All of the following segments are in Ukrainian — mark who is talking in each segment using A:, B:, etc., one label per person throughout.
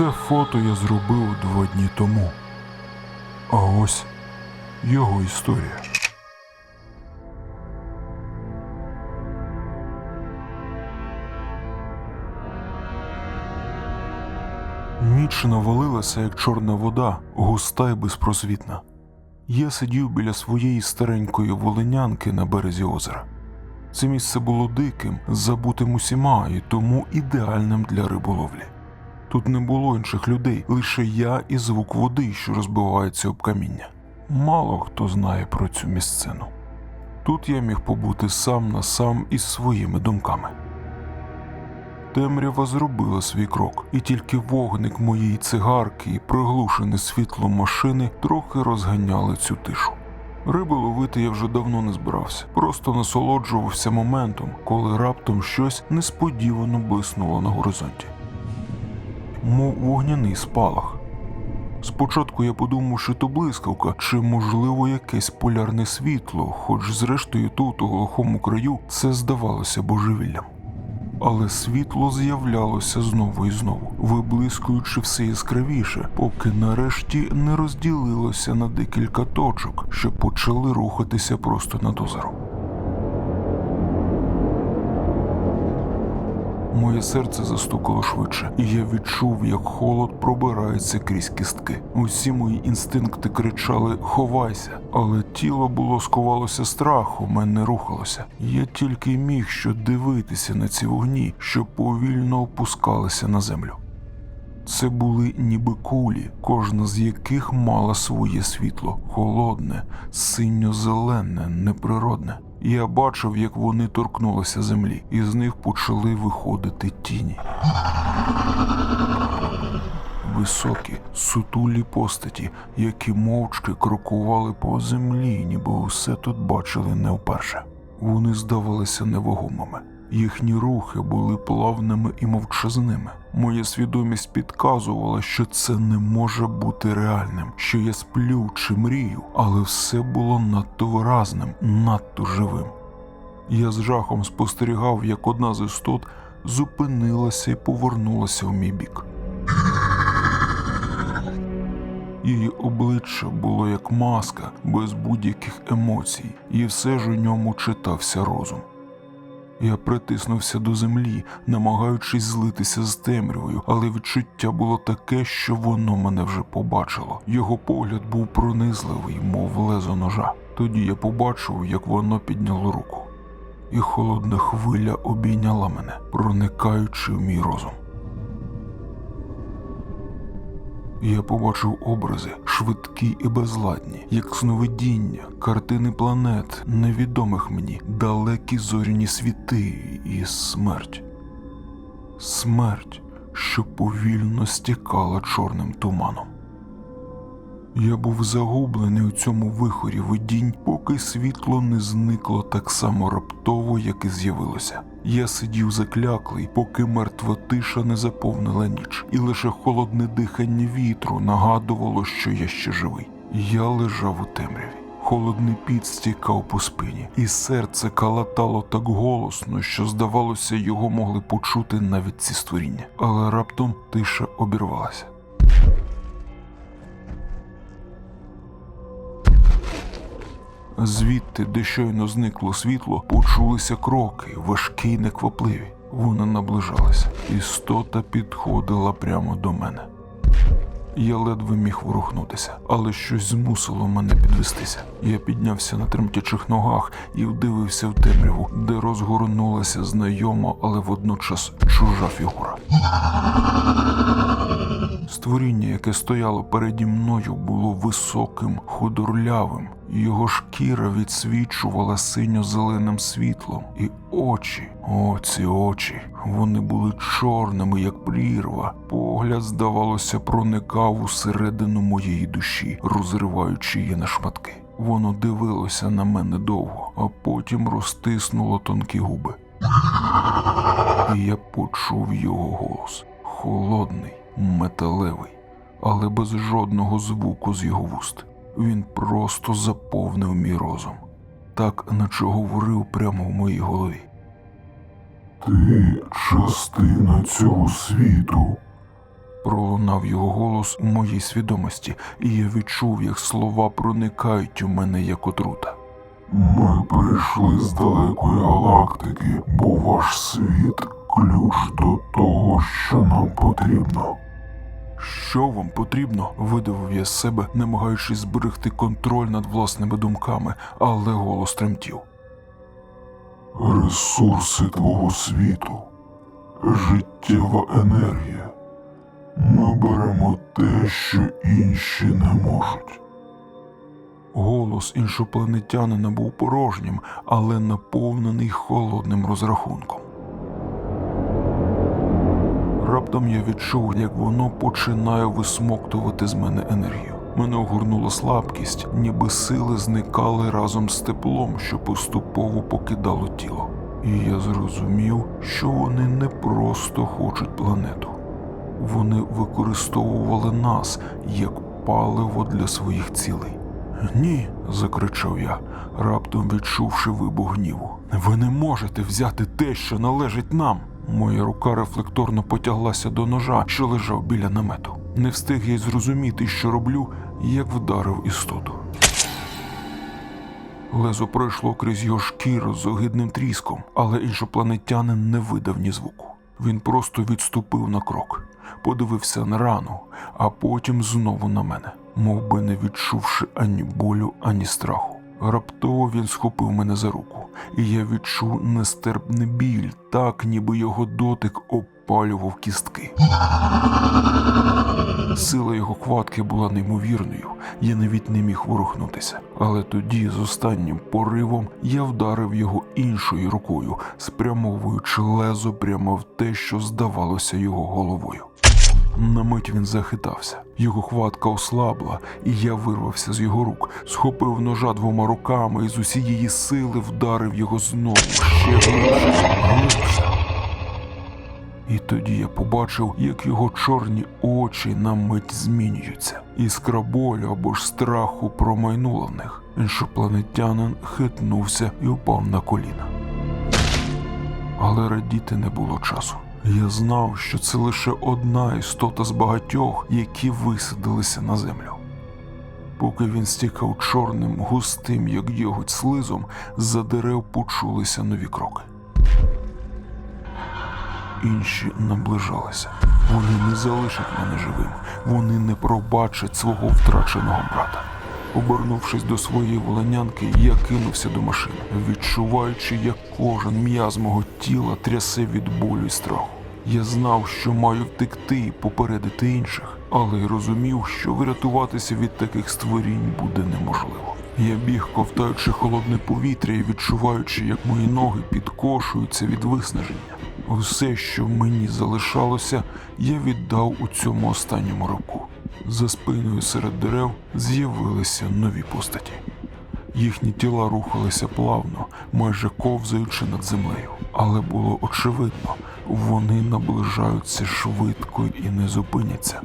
A: Це фото я зробив два дні тому. А ось його історія. Ніч навалилася, як чорна вода, густа й безпросвітна. Я сидів біля своєї старенької волинянки на березі озера. Це місце було диким, забутим усіма і тому ідеальним для риболовлі. Тут не було інших людей, лише я і звук води, що розбивається об каміння. Мало хто знає про цю місцину. Тут я міг побути сам на сам із своїми думками. Темрява зробила свій крок, і тільки вогник моєї цигарки і приглушене світло машини трохи розганяли цю тишу. Риби ловити я вже давно не збирався, просто насолоджувався моментом, коли раптом щось несподівано блиснуло на горизонті. Мов вогняний спалах. Спочатку я подумав, що то блискавка, чи, можливо, якесь полярне світло, хоч зрештою тут, у глухому краю, це здавалося божевіллям. Але світло з'являлося знову і знову, виблискуючи все яскравіше, поки нарешті не розділилося на декілька точок, що почали рухатися просто над озером. Моє серце застукало швидше, і я відчув, як холод пробирається крізь кістки. Усі мої інстинкти кричали Ховайся, але тіло було сковалося страху, мене рухалося. Я тільки міг що дивитися на ці вогні, що повільно опускалися на землю. Це були ніби кулі, кожна з яких мала своє світло, холодне, синьо-зелене, неприродне. Я бачив, як вони торкнулися землі, і з них почали виходити тіні. Високі, сутулі постаті, які мовчки крокували по землі, ніби усе тут бачили не вперше. Вони здавалися невагомими. Їхні рухи були плавними і мовчазними. Моя свідомість підказувала, що це не може бути реальним, що я сплю чи мрію, але все було надто виразним, надто живим. Я з жахом спостерігав, як одна з істот зупинилася і повернулася в мій бік. Її обличчя було як маска, без будь-яких емоцій, і все ж у ньому читався розум. Я притиснувся до землі, намагаючись злитися з темрявою, але відчуття було таке, що воно мене вже побачило. Його погляд був пронизливий, мов лезо ножа. Тоді я побачив, як воно підняло руку, і холодна хвиля обійняла мене, проникаючи в мій розум. Я побачив образи, швидкі і безладні, як сновидіння, картини планет, невідомих мені, далекі зоряні світи і смерть. Смерть, що повільно стікала чорним туманом. Я був загублений у цьому вихорі видінь, поки світло не зникло так само раптово, як і з'явилося. Я сидів закляклий, поки мертва тиша не заповнила ніч, і лише холодне дихання вітру нагадувало, що я ще живий. Я лежав у темряві. Холодний піт стікав по спині, і серце калатало так голосно, що, здавалося, його могли почути навіть ці створіння. Але раптом тиша обірвалася. Звідти, де щойно зникло світло, почулися кроки, важкі й неквапливі. Вони наближалися. Істота підходила прямо до мене. Я ледве міг ворухнутися, але щось змусило мене підвестися. Я піднявся на тремтячих ногах і вдивився в темряву, де розгорнулася знайома, але водночас чужа фігура. Створіння, яке стояло переді мною, було високим, худорлявим. Його шкіра відсвічувала синьо-зеленим світлом, і очі, о, ці очі, вони були чорними, як прірва. Погляд, здавалося, проникав усередину моєї душі, розриваючи її на шматки. Воно дивилося на мене довго, а потім розтиснуло тонкі губи. І я почув його голос холодний, металевий, але без жодного звуку з його вуст. Він просто заповнив мій розум, так наче говорив прямо в моїй голові.
B: Ти частина цього світу.
A: Пролунав його голос у моїй свідомості, і я відчув, як слова проникають у мене як отрута.
B: Ми прийшли з далекої галактики, бо ваш світ ключ до того, що нам потрібно.
A: Що вам потрібно? видавив я з себе, намагаючись зберегти контроль над власними думками, але голос тремтів.
B: Ресурси твого світу, життєва енергія. Ми беремо те, що інші не можуть.
A: Голос іншопланетянина був порожнім, але наповнений холодним розрахунком. Раптом я відчув, як воно починає висмоктувати з мене енергію. Мене огорнула слабкість, ніби сили зникали разом з теплом, що поступово покидало тіло. І я зрозумів, що вони не просто хочуть планету. Вони використовували нас як паливо для своїх цілей. Ні, закричав я, раптом відчувши вибух гніву. Ви не можете взяти те, що належить нам. Моя рука рефлекторно потяглася до ножа, що лежав біля намету. Не встиг я й зрозуміти, що роблю, як вдарив істоту. Лезо пройшло крізь його шкіру з огидним тріском, але іншопланетянин не видав ні звуку. Він просто відступив на крок, подивився на рану, а потім знову на мене, мов би не відчувши ані болю, ані страху. Раптово він схопив мене за руку, і я відчув нестерпний біль, так ніби його дотик опалював кістки. Сила його хватки була неймовірною, я навіть не міг ворухнутися. Але тоді, з останнім поривом, я вдарив його іншою рукою, спрямовуючи лезо прямо в те, що здавалося його головою. На мить він захитався, його хватка ослабла, і я вирвався з його рук, схопив ножа двома руками і з усієї сили вдарив його знову ще глибше. І тоді я побачив, як його чорні очі на мить змінюються. Іскра болю або ж страху промайнула в них. Іншопланетянин хитнувся і упав на коліна. Але радіти не було часу. Я знав, що це лише одна істота з багатьох, які висадилися на землю. Поки він стікав чорним, густим, як йоготь слизом, за дерев почулися нові кроки. Інші наближалися. Вони не залишать мене живим, вони не пробачать свого втраченого брата. Обернувшись до своєї волонянки, я кинувся до машини, відчуваючи, як кожен м'яз мого тіла трясе від болю і страху. Я знав, що маю втекти і попередити інших, але й розумів, що врятуватися від таких створінь буде неможливо. Я біг, ковтаючи холодне повітря і відчуваючи, як мої ноги підкошуються від виснаження. Усе, що мені залишалося, я віддав у цьому останньому року. За спиною серед дерев з'явилися нові постаті. Їхні тіла рухалися плавно, майже ковзаючи над землею. Але було очевидно, вони наближаються швидко і не зупиняться.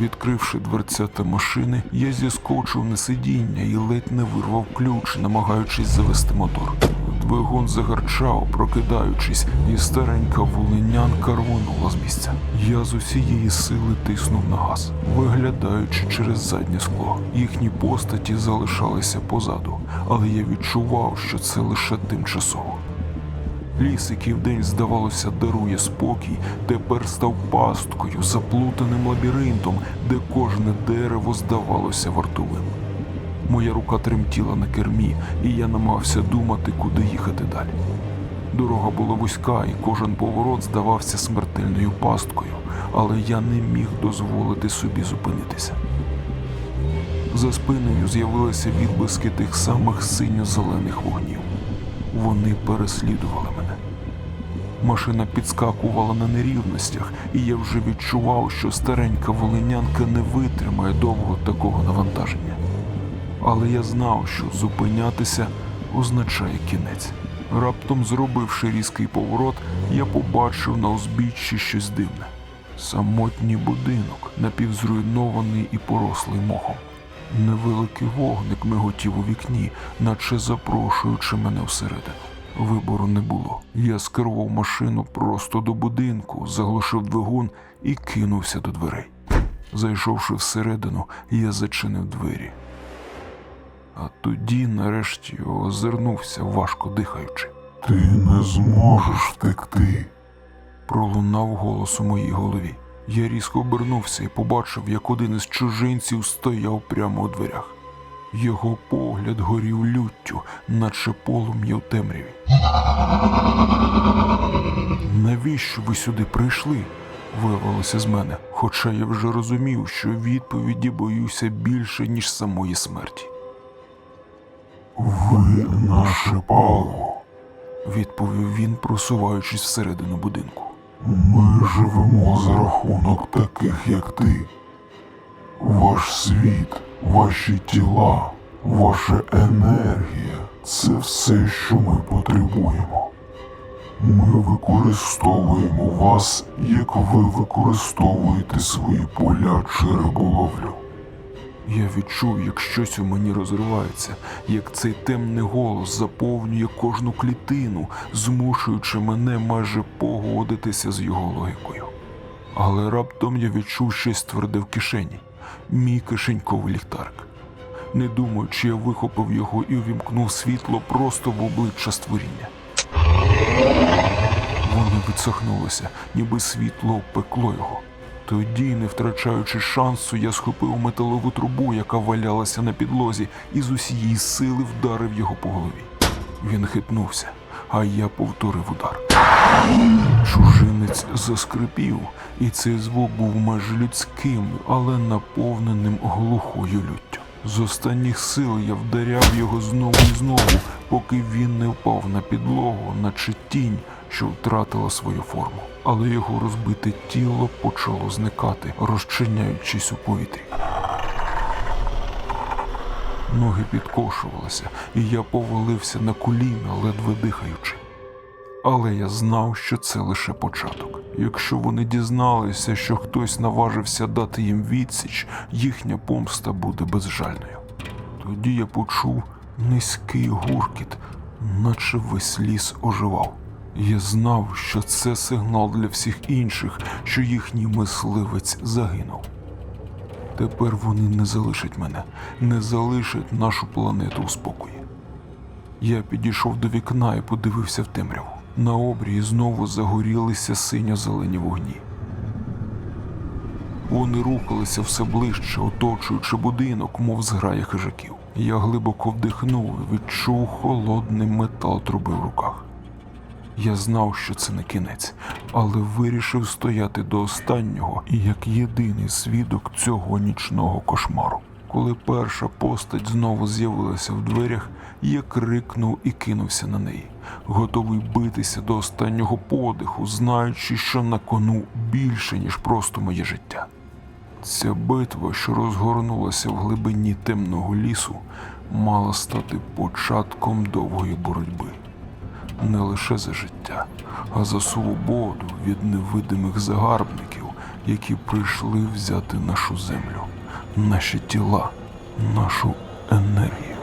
A: Відкривши дверцята машини, я зіскочив на сидіння і ледь не вирвав ключ, намагаючись завести мотор. Двигун загарчав, прокидаючись, і старенька волинянка рвонула з місця. Я з усієї сили тиснув на газ, виглядаючи через заднє скло. Їхні постаті залишалися позаду, але я відчував, що це лише тимчасово. Ліс, який вдень, здавалося, дарує спокій, тепер став пасткою, заплутаним лабіринтом, де кожне дерево здавалося вартовим. Моя рука тремтіла на кермі, і я намагався думати, куди їхати далі. Дорога була вузька, і кожен поворот здавався смертельною пасткою, але я не міг дозволити собі зупинитися. За спиною з'явилися відблиски тих самих синьо-зелених вогнів. Вони переслідували мене. Машина підскакувала на нерівностях, і я вже відчував, що старенька волинянка не витримає довго такого навантаження. Але я знав, що зупинятися означає кінець. Раптом, зробивши різкий поворот, я побачив на узбіччі щось дивне. Самотній будинок, напівзруйнований і порослий мохом. Невеликий вогник миготів у вікні, наче запрошуючи мене всередину. Вибору не було. Я скерував машину просто до будинку, заглушив двигун і кинувся до дверей. Зайшовши всередину, я зачинив двері. А тоді, нарешті, озирнувся, важко дихаючи.
B: Ти не зможеш втекти.
A: Пролунав голос у моїй голові. Я різко обернувся і побачив, як один із чужинців стояв прямо у дверях. Його погляд горів люттю, наче полум'я в темряві. Навіщо ви сюди прийшли? вирвалося з мене, хоча я вже розумів, що відповіді боюся більше, ніж самої смерті.
B: Ви наше паливо.
A: Відповів він, просуваючись всередину будинку.
B: Ми живемо за рахунок таких, як ти. Ваш світ, ваші тіла, ваша енергія це все, що ми потребуємо. Ми використовуємо вас, як ви використовуєте свої поля чи риболовлю.
A: Я відчув, як щось у мені розривається, як цей темний голос заповнює кожну клітину, змушуючи мене майже погодитися з його логікою. Але раптом я відчув щось тверде в кишені, мій кишеньковий ліхтарик. Не думаючи, я вихопив його і увімкнув світло просто в обличчя створіння. Воно відсахнулося, ніби світло обпекло його. Тоді, не втрачаючи шансу, я схопив металову трубу, яка валялася на підлозі, і з усієї сили вдарив його по голові. Він хитнувся, а я повторив удар. Чужинець заскрипів, і цей звук був майже людським, але наповненим глухою люттю. З останніх сил я вдаряв його знову і знову, поки він не впав на підлогу, наче тінь, що втратила свою форму. Але його розбите тіло почало зникати, розчиняючись у повітрі. Ноги підкошувалися, і я повалився на коліна, ледве дихаючи. Але я знав, що це лише початок. Якщо вони дізналися, що хтось наважився дати їм відсіч, їхня помста буде безжальною. Тоді я почув низький гуркіт, наче весь ліс оживав. Я знав, що це сигнал для всіх інших, що їхній мисливець загинув. Тепер вони не залишать мене, не залишать нашу планету у спокої. Я підійшов до вікна і подивився в темряву. На обрії знову загорілися синьо-зелені вогні. Вони рухалися все ближче, оточуючи будинок, мов зграя хижаків. Я глибоко вдихнув і відчув холодний метал труби в руках. Я знав, що це не кінець, але вирішив стояти до останнього і як єдиний свідок цього нічного кошмару. Коли перша постать знову з'явилася в дверях, я крикнув і кинувся на неї, готовий битися до останнього подиху, знаючи, що на кону більше, ніж просто моє життя. Ця битва, що розгорнулася в глибині темного лісу, мала стати початком довгої боротьби не лише за життя, а за свободу від невидимих загарбників, які прийшли взяти нашу землю, наші тіла, нашу енергію.